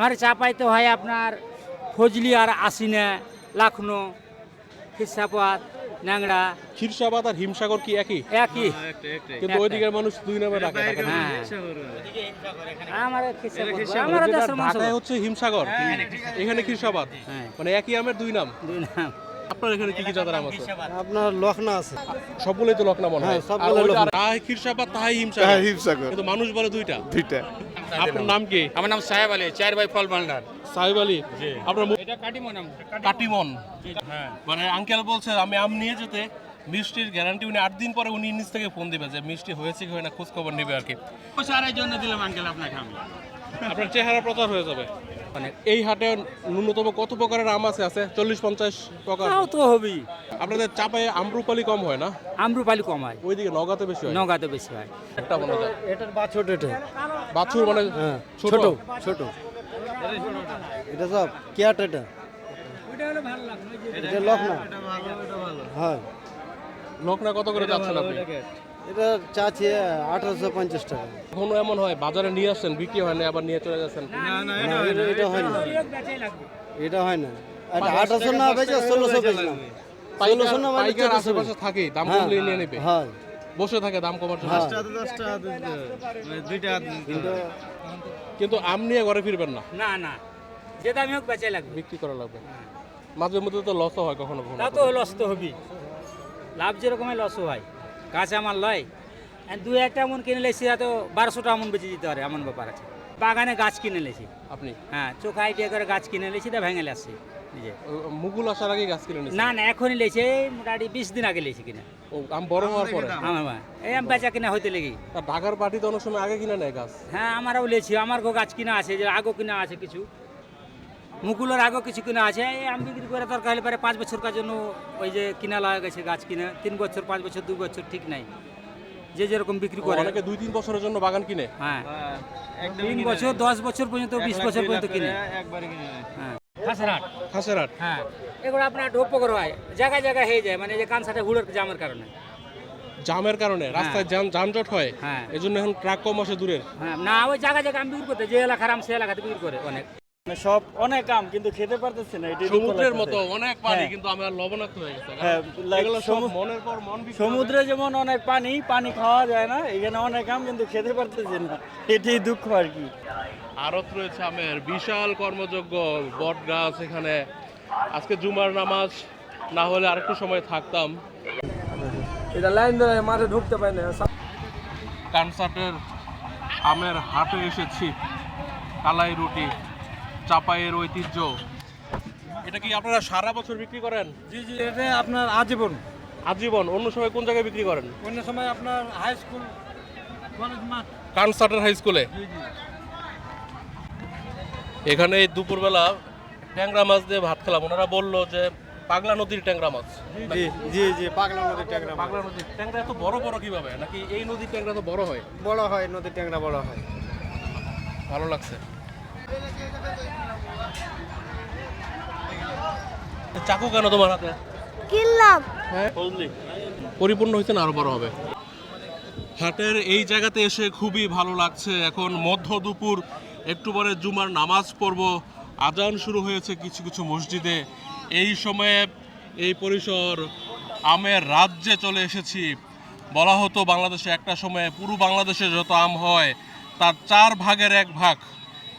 আমার চাপাইতে হয় আপনার ফজলি আর আসিনা লাখনো খিসাপাত ন্যাংড়া। খিরসাবাদ আর হিমসাগর কি একই? একই। কিন্তু ওই দিকের মানুষ দুই নামে ডাকে না। হ্যাঁ। আমার খিসাপাত আমার দেশের মানুষ ঢাকায় হচ্ছে হিমসাগর। এখানে খিরসাবাদ। হ্যাঁ। মানে একই আমের দুই নাম। দুই নাম। আপনার এখানে কি কি জাতের আম আছে? আপনার লখনা আছে। সবগুলোই তো লকনা মনে হয়। হ্যাঁ। তাহাই তাহাই হিমসাগর হ্যাঁ হিমসাগর কিন্তু মানুষ বলে দুইটা। দুইটা। আপনার নাম কি? আমার নাম সাহেব আলী চার বাই ফল ভান্ডার। সাহেব আলী আপনার এটা কাটিমন মানে আঙ্কেল বলছে আমি আম নিয়ে যেতে মিষ্টির গ্যারান্টি উনি আট দিন পরে উনি নিজ থেকে ফোন দিবে যে মিষ্টি হয়েছে কি হয় না খোঁজ খবর নেবে আর কি। সারাই জন্য দিলাম আঙ্কেল আপনাকে আমি। আপনার চেহারা প্রচার হয়ে যাবে। মানে এই হাটে ন্যূনতম কত প্রকারের আম আছে? আছে চল্লিশ পঞ্চাশ প্রকার? তাও তো হবেই। আপনাদের চাপায় আমরুপালি কম হয় না? আমরুপালি কম হয়। ওইদিকে নগাতে বেশি হয়? নগাতে বেশি হয়। একটা মনে হয়। এটার বাছট এটা। বাছুর মানে হ্যাঁ ছোট? ছোট এটা সব কেয়াট এটা। এটা লখনা। হ্যাঁ। লোকনা কত করে যাচ্ছেন আপনি? এটা চাচ্ছি আঠারোশো পঞ্চাশ টাকা। কখনো এমন হয় বাজারে নিয়ে আসছেন বিক্রি হয় না আবার নিয়ে চলে যাচ্ছেন? এটা- এটা হয় না। এটা হয় না। আঠারোশো না বেচে ষোলোশো বেচলাম। ষোলোশো না মানে চোদ্দশো আশেপাশে থাকে দাম হ্যাঁ, কমলে নিয়ে নেবে। হ্যাঁ বসে থাকে দাম কমার জন্য। হ্যাঁ। কিন্তু কিন্তু আম নিয়ে ঘরে ফিরবেন না। না না। যে দামি হোক বেচাই লাগবে। বিক্রি করা লাগবে। মাঝে মধ্যে তো লসও হয় কখনো কখনো। তা তো লস তো হবি লাভ যেরকমই লসও হয়। কাঁচা মাল লয়। আর দু একটা এমন কিনে লেছি তো বারোশোটা এমন বেঁচে দিতে পারে এমন ব্যাপার আছে। বাগানে গাছ কিনে লেছি। আপনি? হ্যাঁ চোখা আইডিয়া করে গাছ কিনে লেছি তা ভেঙে আসছি নিজে। ও, মুকুল আসার আগে গাছ কিনে না না এখনই লেছি এই মোটামুটি বিশ দিন আগে লেছি কিনা। ও আম বড় হওয়ার পরে? আমার মা এই আমি বেচা কিনা হইতে লেগে ঢাকার পার্টি তো অনেক সময় আগে কিনে নেয় গাছ? হ্যাঁ আমারও লেছি আমার গাছ কিনা আছে যে আগও কিনা আছে কিছু। মুকুলের আগও কিছু কিনা আছে। এই আমি বিক্রি করে দরকার হলে পরে পাঁচ বছরকার জন্য ওই যে কিনা লাগা গেছে গাছ কিনে। তিন বছর পাঁচ বছর দু বছর ঠিক নাই। যে যেরকম বিক্রি করে। অনেকে দুই তিন বছরের জন্য বাগান কিনে। হ্যাঁ। তিন বছর দশ বছর পর্যন্ত বিশ বছর পর্যন্ত কিনে। হ্যাঁ। খাসরাট খাসের হ্যাঁ। এগুলো আপনার ঢোপকর হয়। জায়গায় জায়গায় হয়ে যায়। মানে যে কানসাটে হুড়ের জামের কারণে। জামের কারণে। রাস্তায় যান যানজট হয়। হ্যাঁ। এই জন্য এখন ট্রাক কম আসে দূরের। হ্যাঁ। না ওই জায়গায় জায়গায় আমি বিক্রি করতে। যে এলাকার আম সে এলাকাতে বিক্রি করে অনেক। সব অনেক আম কিন্তু খেতে পারতেছে না দুঃখ সমুদ্রের মতো অনেক পানি হ্যাঁ। কিন্তু আমার লবণাক্ত হয়ে গেছে। হ্যাঁ, এগুলো সব মনের পর মন সমুদ্রে যেমন অনেক পানি পানি খাওয়া যায় না এখানে অনেক আম কিন্তু খেতে পারতেছে না এটাই দুঃখ আর কি। আরত রয়েছে আমের বিশাল কর্মযোগ্য বট গাছ এখানে। আজকে জুমার নামাজ না হলে আরেকটু সময় থাকতাম। এটা লাইন ধরে মাঠে ঢুকতে পারে না। কনসার্টের আমের হাটে এসেছি কালাই রুটি। চাপাইয়ের ঐতিহ্য। এটা কি আপনারা সারা বছর বিক্রি করেন? জি জি এটা আপনার আজীবন। আজীবন অন্য সময় কোন জায়গায় বিক্রি করেন? অন্য সময় আপনার হাই স্কুল কলেজ মাঠ। কানসার্টের হাই স্কুলে এখানে এই দুপুরবেলা ট্যাংরা মাছ দিয়ে ভাত খেলাম। ওনারা বলল যে পাগলা নদীর ট্যাংরা মাছ। জি জি জি পাগলা নদীর ট্যাংরা পাগলা নদীর ট্যাংরা এত বড় বড় কীভাবে? নাকি এই নদীর ট্যাংরা তো বড় হয়? বড় হয় নদীর ট্যাংরা বড় হয়। ভালো লাগছে। চাকু কেন তোমার হাতে? কিনলাম। হ্যাঁ? পরিপূর্ণ হয়েছে না আরও বড় হবে? হাটের এই জায়গাতে এসে খুবই ভালো লাগছে। এখন মধ্য দুপুর একটু পরে জুমার নামাজ পড়ব। আজান শুরু হয়েছে কিছু কিছু মসজিদে। এই সময়ে এই পরিসর আমের রাজ্যে চলে এসেছি। বলা হতো বাংলাদেশে একটা সময়ে পুরো বাংলাদেশে যত আম হয় তার চার ভাগের এক ভাগ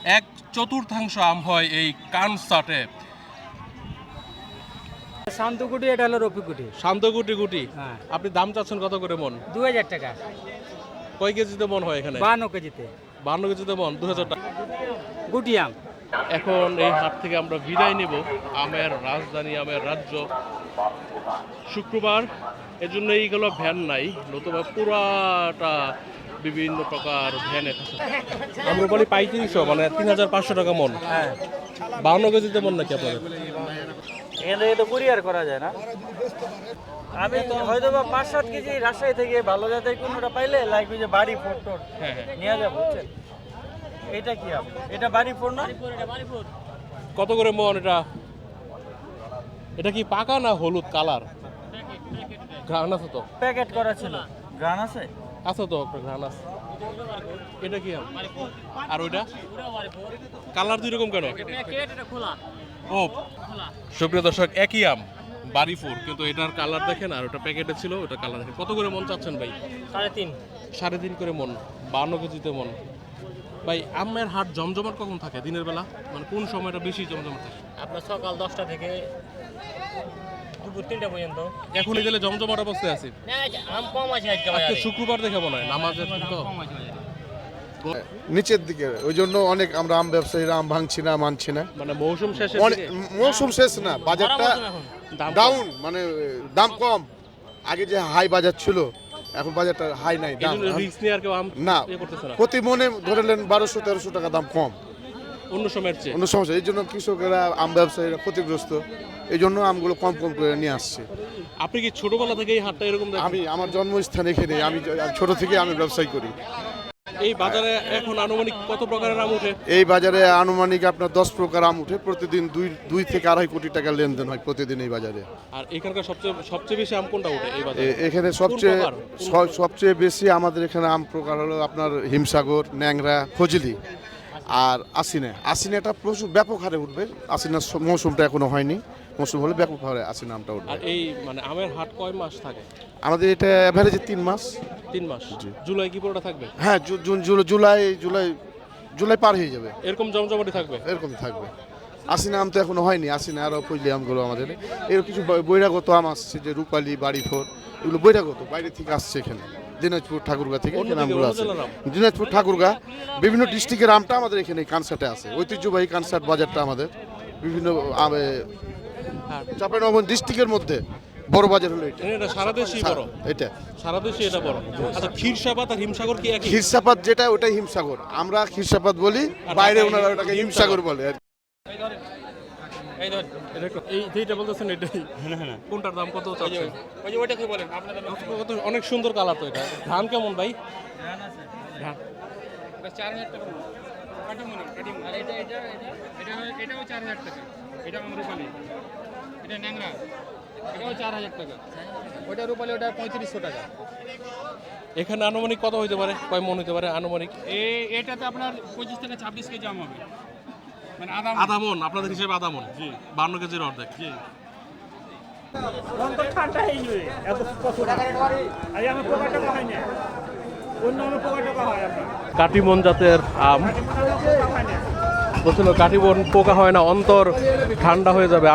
এক চতুর্থাংশ আম হয় এই কানসাটে। শান্তকুটি এটা হলো রফিকুটি। শান্ত গুটি? গুটি হ্যাঁ। আপনি দাম চাচ্ছেন কত করে মন? দু হাজার টাকা। কয় কেজিতে মন হয় এখানে? বান্ন কেজিতে। বান্ন কেজিতে মন দু হাজার টাকা। গুটি আম। এখন এই হাট থেকে আমরা বিদায় নেব। আমের রাজধানী আমের রাজ্য। শুক্রবার এজন্য এইগুলো ভ্যান নাই নতুবা পুরাটা বিভিন্ন প্রকার ভ্যান আমরা বলি পঁয়ত্রিশশো মানে তিন হাজার পাঁচশো টাকা মন। হ্যাঁ বান্ন কেজিতে মন নাকি আপনাদের? এখানে তো কুরিয়ার করা যায় না। আমি তো হয়তো বা পাঁচ সাত কেজি রাজশাহী থেকে ভালো জাতের কোনোটা পাইলে লাগবে যে বাড়ি ফোর হ্যাঁ হ্যাঁ। নিয়ে যাব বুঝছেন? এটা কি আম? এটা বাড়ি ফোর না কত করে মন এটা? এটা কি পাকা না হলুদ কালার? ঘ্রাণ আছে তো। প্যাকেট করা ছিল। গ্রান আছে? আছে তো একটা ঘ্রাণ আছে। এটা কি আম? আর ওইটা? কালার দুই রকম কেন? ও সুপ্রিয় দর্শক একই আম বাড়িপুর। কিন্তু এটার কালার দেখেন আর ওটা প্যাকেটে ছিল ওটা কালার দেখেন। কত করে মন চাচ্ছেন ভাই? সাড়ে তিন। সাড়ে তিন করে মন বান্ন কেজিতে মন। ভাই আমের হাট জমজমাট কখন থাকে দিনের বেলা? মানে কোন সময়টা বেশি জমজমাট থাকে? আপনার সকাল দশটা থেকে দুপুর তিনটা পর্যন্ত। এখনই গেলে জমজমাট অবস্থায় আছি। আম কম আছে আজকে শুক্রবার দেখে মনে হয় নামাজের তো। নিচের দিকে ওই জন্য অনেক আমরা আম ব্যবসায়ীরা আম ভাঙছি না মানছি না। মানে মৌসুম শেষে অনেক মৌসুম শেষ না বাজারটা ডাউন মানে দাম কম। আগে যে হাই বাজার ছিল এখন বাজারটা হাই নাই দাম রিস্ক নিয়ে আর কেউ আম না ইয়ে না। প্রতি মনে ধরে নেন বারোশো তেরোশো টাকা দাম কম। অন্য সময়ের চেয়ে। অন্য সমস্যা এই জন্য কৃষকেরা আম ব্যবসায়ীরা ক্ষতিগ্রস্ত। এই জন্য আমগুলো কম কম করে নিয়ে আসছে। আপনি কি ছোটবেলা থেকে এই হাটটা এরকম আমি আমার জন্মস্থান এখানে আমি আমি ছোট থেকে আমি ব্যবসায় করি। এই বাজারে এখন আনুমানিক কত প্রকারের আম উঠে? এই বাজারে আনুমানিক আপনার দশ প্রকার আম উঠে। প্রতিদিন দুই দুই থেকে আড়াই কোটি টাকা লেনদেন হয় প্রতিদিন এই বাজারে। আর এখানকার সবচেয়ে সবচেয়ে বেশি আম কোনটা উঠে এই বাজারে? এখানে সবচেয়ে সবচেয়ে বেশি আমাদের এখানে আম প্রকার হলো আপনার হিমসাগর ন্যাংরা ফজলি আর আসিনা আসিনাটা প্রচুর ব্যাপক হারে উঠবে। আসিনার মৌসুমটা এখনও হয়নি। মৌসুম হলে ব্যাপক হারে আসিনা আমটা উঠবে। আর এই মানে আমের হাট কয় মাস থাকে? আমাদের এটা অ্যাভারেজে তিন মাস। তিন মাস। জুলাই কি পুরোটা থাকবে? হ্যাঁ জুন জুলাই জুলাই জুলাই পার হয়ে যাবে। এরকম জমজমাটি থাকবে? এরকম থাকবে। আসিনা আম তো এখনও হয়নি। আসিনা আরও ফজলি আমগুলো আমাদের। এর কিছু বৈরাগত আম আসছে যে রূপালি বাড়িফোর এগুলো বৈরাগত বাইরে থেকে আসছে এখানে। দিনাজপুর ঠাকুরগা থেকে এখানে আমগুলো আছে। দিনাজপুর ঠাকুরগা বিভিন্ন ডিস্ট্রিক্টের আমটা আমাদের এখানে কানসার্টে আছে। ঐতিহ্যবাহী কানসার্ট বাজারটা আমাদের। বিভিন্ন হ্যাঁ। চাপানগঞ্জ ডিস্ট্রিক্টের মধ্যে বড় বাজার হলো এটা। এটা সারা দেশেই বড়। এটা। সারা দেশে এটা বড়। আচ্ছা ক্ষীরসাপাত আর হিমসাগর কি একই? ক্ষীরসাপাত যেটা ওটাই হিমসাগর। আমরা ক্ষীরসাপাত বলি বাইরে ওনারা ওটাকে হিমসাগর। বলে আর অনেক সুন্দর কালার তো এটা। ধান কেমন ভাই? চার হাজার টাকা এটা ন্যাংরা। এটাও চার হাজার টাকা। ওটা রূপালি ওটা পঁয়ত্রিশশো টাকা। এখানে আনুমানিক কত হইতে পারে? কয় মন হইতে পারে আনুমানিক? এ এটাতে আপনার পঁচিশ থেকে ছাব্বিশ কেজি আম হবে। মানে আদা মন। আপনাদের হিসেবে মন। জি। বান্ন কেজির অর্ধেক। জি। কাটিমন জাতের আম। বলছিল কাটিমন পোকা হয় না অন্তর ঠান্ডা হয়ে যাবে।